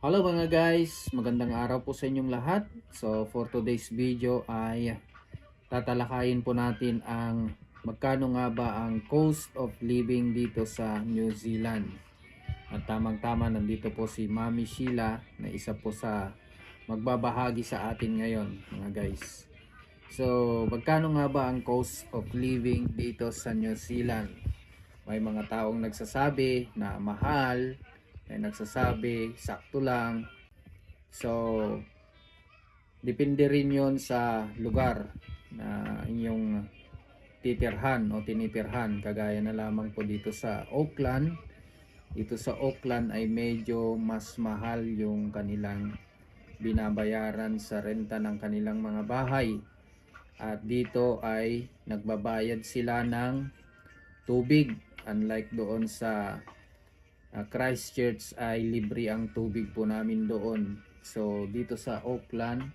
Hello mga guys, magandang araw po sa inyong lahat. So for today's video ay tatalakayin po natin ang magkano nga ba ang cost of living dito sa New Zealand. At tamang-tama nandito po si Mami Sheila na isa po sa magbabahagi sa atin ngayon mga guys. So magkano nga ba ang cost of living dito sa New Zealand? May mga taong nagsasabi na mahal, may nagsasabi sakto lang. So, depende rin yon sa lugar na inyong titirhan o tinitirhan. Kagaya na lamang po dito sa Auckland. Dito sa Auckland ay medyo mas mahal yung kanilang binabayaran sa renta ng kanilang mga bahay. At dito ay nagbabayad sila ng tubig. Unlike doon sa uh, Christchurch ay libre ang tubig po namin doon. So dito sa Auckland,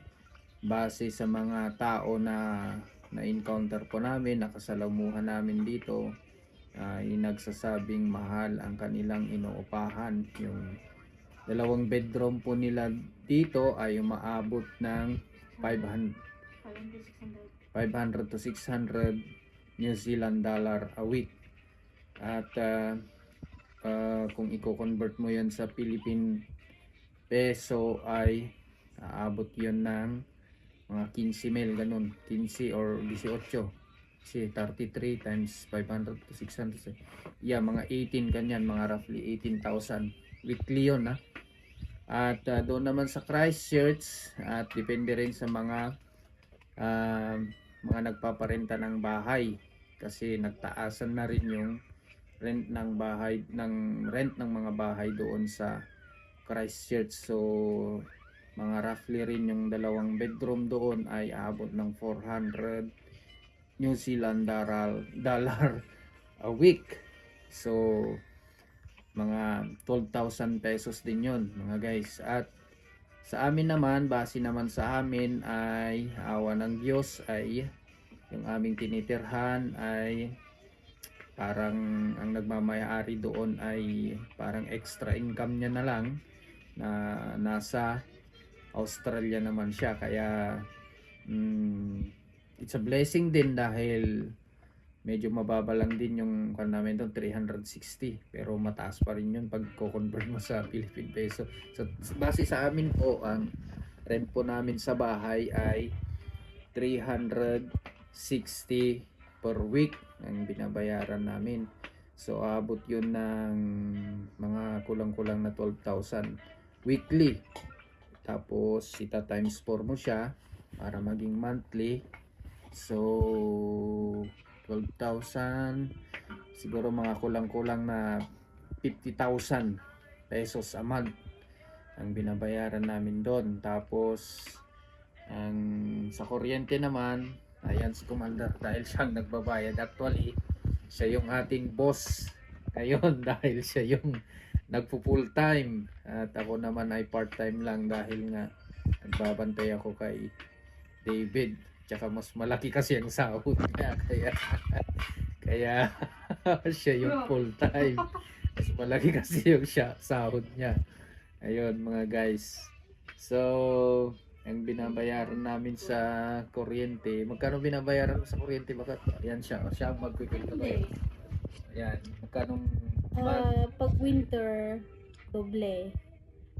base sa mga tao na na-encounter po namin, nakasalamuhan namin dito, ay nagsasabing mahal ang kanilang inuupahan. Yung dalawang bedroom po nila dito ay umaabot ng 500, 500 to 600 New Zealand dollar a week. At uh, uh, kung i-convert mo yan sa Philippine peso ay aabot yun ng mga 15 mil ganun. 15 or 18 kasi 33 times 500 to 600 yeah mga 18 kanyan mga roughly 18,000 weekly yun ha? At uh, doon naman sa Christchurch at depende rin sa mga uh, mga nagpaparenta ng bahay. Kasi nagtaasan na rin yung rent ng bahay ng rent ng mga bahay doon sa Christchurch so mga roughly rin yung dalawang bedroom doon ay aabot ng 400 New Zealand dollar, dollar a week. So mga 12,000 pesos din yon mga guys. At sa amin naman base naman sa amin ay awa ng Diyos ay yung aming tinitirhan ay parang ang nagmamayari doon ay parang extra income niya na lang na nasa Australia naman siya. Kaya mm, it's a blessing din dahil medyo mababa lang din yung kan namin doon 360 pero mataas pa rin yun pag ko-convert mo sa Philippine peso. So base sa amin po ang rent po namin sa bahay ay 360 per week ang binabayaran namin. So abot yun ng mga kulang-kulang na 12,000 weekly. Tapos ita times 4 mo siya para maging monthly. So 12,000 siguro mga kulang-kulang na 50,000 pesos a month ang binabayaran namin doon. Tapos ang sa kuryente naman Ayan si Commander dahil siyang nagbabayad. Actually, siya yung ating boss ngayon dahil siya yung nagpo full time. At ako naman ay part time lang dahil nga nagbabantay ako kay David. Tsaka mas malaki kasi ang sahod niya. Kaya, kaya siya yung full time. Mas malaki kasi yung siya, sahod niya. Ayun mga guys. So, ang binabayaran namin sa kuryente. Magkano binabayaran mo sa kuryente? Bakit? Ayan siya. O, siya ang magpipilto ko. Hindi. Ayan. Magkano Ah, pag winter, doble.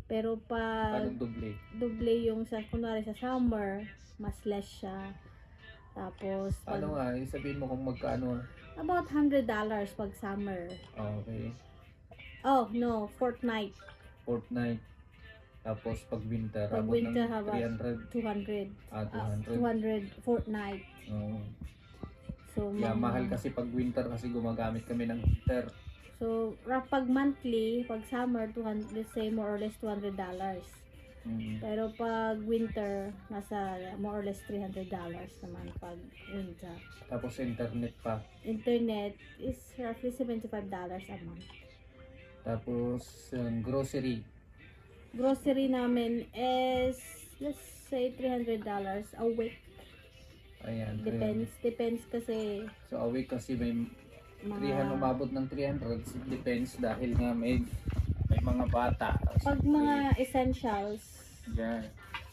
Pero pag Anong doble? doble yung sa, kunwari sa summer, mas less siya. Tapos, pag, Ano nga? yung Sabihin mo kung magkano. about $100 pag summer. Okay. Oh, no, fortnight, Fortnight. Tapos pag winter, Pag abot winter, ng haba- 300. 200. Ah, Ah, 200. 200 fortnight. Oo. So, Yeah, mga- mahal kasi pag winter kasi gumagamit kami ng heater. So, rough pag monthly, pag summer, 200, let's say more or less $200. Mm. Pero pag winter, nasa more or less $300 naman pag winter. Tapos internet pa. Internet is roughly $75 a month. Tapos um, grocery. Grocery namin is, let's say, $300 a week. Ayan. Depends. Depends kasi So a week kasi may mga... 300 umabot ng 300 depends dahil nga may may mga bata. Pag mga essentials, Yan.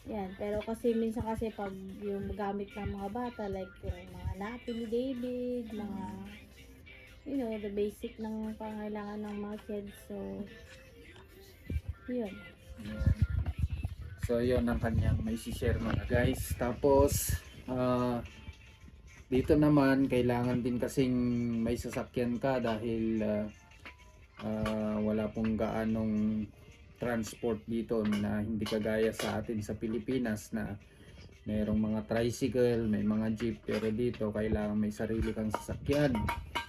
yan. Pero kasi minsan kasi pag yung gamit ng mga bata, like yung mga napi ni David, mga, you know, the basic ng pangailangan ng mga kids. So, yun. So, yun ang kanyang may share mga guys. Tapos, ah, dito naman, kailangan din kasing may sasakyan ka dahil ah, ah, wala pong gaanong transport dito na hindi kagaya sa atin sa Pilipinas na mayroong mga tricycle, may mga jeep, pero dito kailangan may sarili kang sasakyan.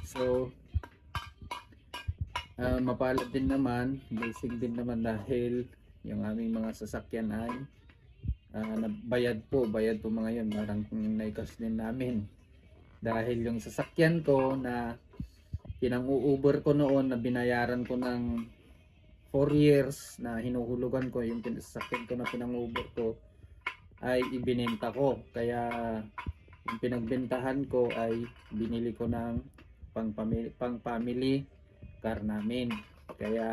So, ah, mapalad din naman, blessing din naman dahil yung aming mga sasakyan ay ah, bayad po, bayad po mga yun, parang naikas din namin. Dahil yung sasakyan ko na pinang-uuber ko noon na binayaran ko ng 4 years na hinuhulugan ko yung sasakyan ko na pinang-uber ko ay ibinenta ko. Kaya yung pinagbentahan ko ay binili ko ng pang family, pang family car namin. Kaya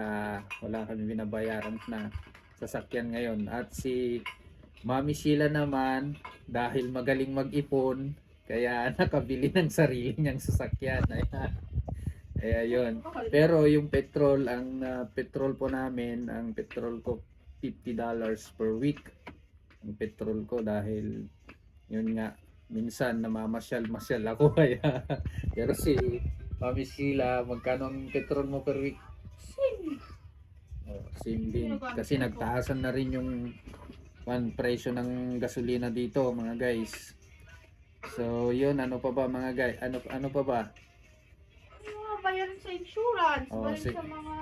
wala kami binabayaran na sasakyan ngayon. At si Mami Sheila naman, dahil magaling mag-ipon, kaya nakabili ng sarili niyang sasakyan. Ayan. Kaya yun. Pero yung petrol, ang ah, petrol po namin, ang petrol ko $50 per week. Ang petrol ko dahil yun nga, minsan namamasyal-masyal ako kaya pero si Mami Sheila, magkano ang petrol mo per week? Oh, same din. Kasi nagtaasan na rin yung one presyo ng gasolina dito, mga guys. So, yun, ano pa ba mga guys? Ano ano pa ba? Mga bayaran sa insurance, Oh, oh, si- sa mga,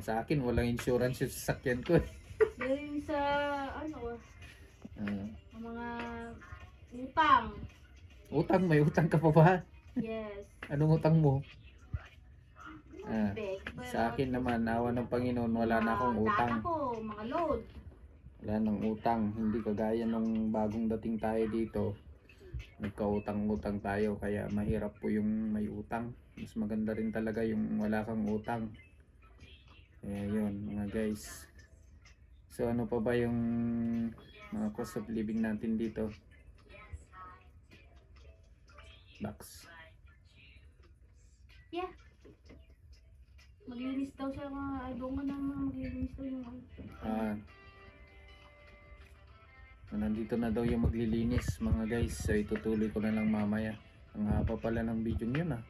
Sa akin, walang insurance yung sasakyan ko. eh. rin sa, ano, Ah, mga utang. utang, may utang ka pa ba? Yes. Anong utang mo? Ah, Sa akin naman, awa ng Panginoon, wala na akong mga utang. ko, mga load. Wala nang utang. Hindi kagaya nung bagong dating tayo dito. Nagkautang-utang tayo kaya mahirap po yung may utang. Mas maganda rin talaga yung wala kang utang. Kaya yun mga guys. So ano pa ba yung mga cost of living natin dito? Box. Maglinis daw siya mga, ay doon nga naman maglinis daw yung ano. Ah, So, nandito na daw yung maglilinis mga guys. So itutuloy ko na lang mamaya. Ang haba pala ng video yun ah.